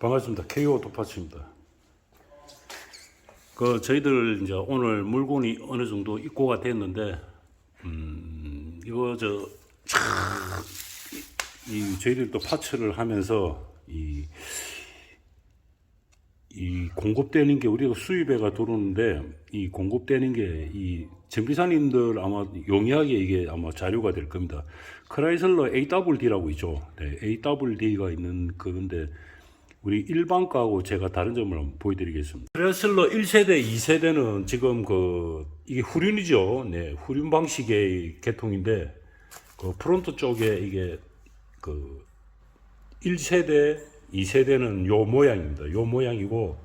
반갑습니다. KO 오토파츠입니다. 그 저희들 이제 오늘 물건이 어느 정도 입고가 됐는데 음 이거 저 참, 이, 이 저희들 또 파츠를 하면서 이, 이 공급되는 게 우리가 수입에가 들어오는데 이 공급되는 게이 정비사님들 아마 용이하게 이게 아마 자료가 될 겁니다. 크라이슬러 AWD라고 있죠. 네, AWD가 있는 그건데 우리 일반 거하고 제가 다른 점을 보여드리겠습니다. 크라이슬러 1세대, 2세대는 지금 그 이게 후륜이죠. 네, 후륜 방식의 개통인데 그 프론트 쪽에 이게 그 1세대, 2세대는 요 모양입니다. 요 모양이고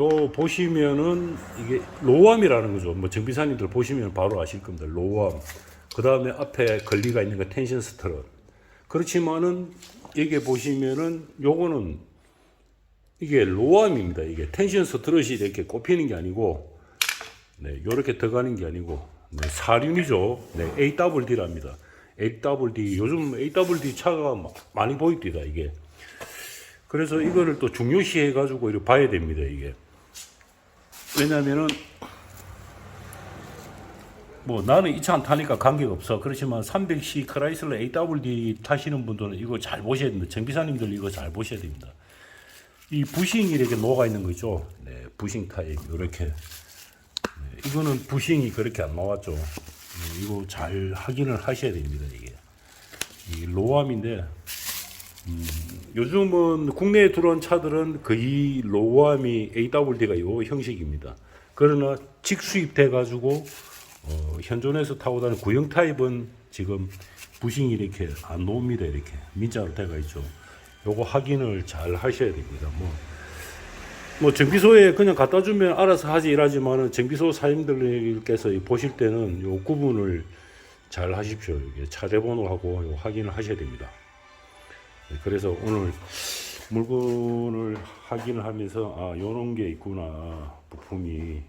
요 보시면은 이게 로암이라는 거죠. 뭐 정비사님들 보시면 바로 아실 겁니다. 로암. 그 다음에 앞에 걸리가 있는 거 텐션 스트럿. 그렇지만은 이게 보시면은 요거는 이게 로암입니다. 이게 텐션 스트럿이 이렇게 꼽히는 게 아니고 네, 요렇게 들어가는 게 아니고 네, 사륜이죠. 네, AWD랍니다. AWD 요즘 AWD 차가 마- 많이 보입니다. 이게 그래서 이거를 또 중요시 해 가지고 이렇게 봐야 됩니다. 이게 왜냐면은 뭐 나는 이 차 안 타니까 관계가 없어. 그렇지만 300C 크라이슬러 AWD 타시는 분들은 이거 잘 보셔야 됩니다. 정비사님들 이거 잘 보셔야 됩니다. 이 부싱이 이렇게 녹아 있는 거죠. 네, 부싱 타입 이렇게. 네, 이거는 부싱이 그렇게 안 나왔죠. 네, 이거 잘 확인을 하셔야 됩니다. 이게 이 로암인데 음, 요즘은 국내에 들어온 차들은 거의 로암이 AWD가 이 형식입니다. 그러나 직수입돼 가지고 어, 현존에서 타고 다니는 구형 타입은 지금 부싱이 이렇게 안 나옵니다. 이렇게 민자로 돼가 있죠. 요거 확인을 잘 하셔야 됩니다. 뭐, 뭐 정비소에 그냥 갖다 주면 알아서 하지 일하지만은 정비소 사장님들께서 보실 때는 요 구분을 잘 하십시오. 이게 차대 번호하고 요 확인을 하셔야 됩니다. 네, 그래서 오늘 물건을 확인을 하면서 아 요런 게 있구나 부품이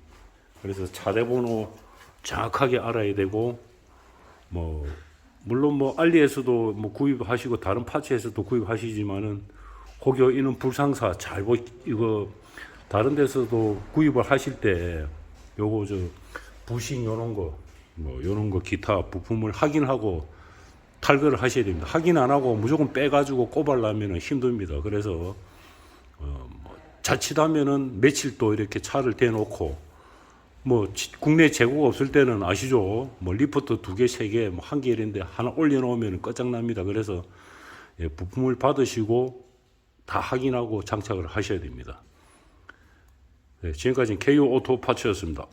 그래서 차대 번호 정확하게 알아야 되고 뭐 물론 뭐 알리에서도 뭐 구입하시고 다른 파츠에서도 구입하시지만은 혹여 이는 불상사 잘 보 이거 다른 데서도 구입을 하실 때 요거 저 부싱 요런 거 뭐 요런 거 기타 부품을 확인하고 탈거를 하셔야 됩니다. 확인 안 하고 무조건 빼가지고 꼽으려면 힘듭니다. 그래서 어, 뭐 자칫하면은 며칠 또 이렇게 차를 대놓고 뭐 지- 국내 재고가 없을 때는 아시죠? 뭐 리프트 두 개, 세 개, 뭐 한 개 이런데 하나 올려놓으면 끝장납니다. 그래서 예, 부품을 받으시고 다 확인하고 장착을 하셔야 됩니다. 네, 지금까지 KO 오토 파츠였습니다.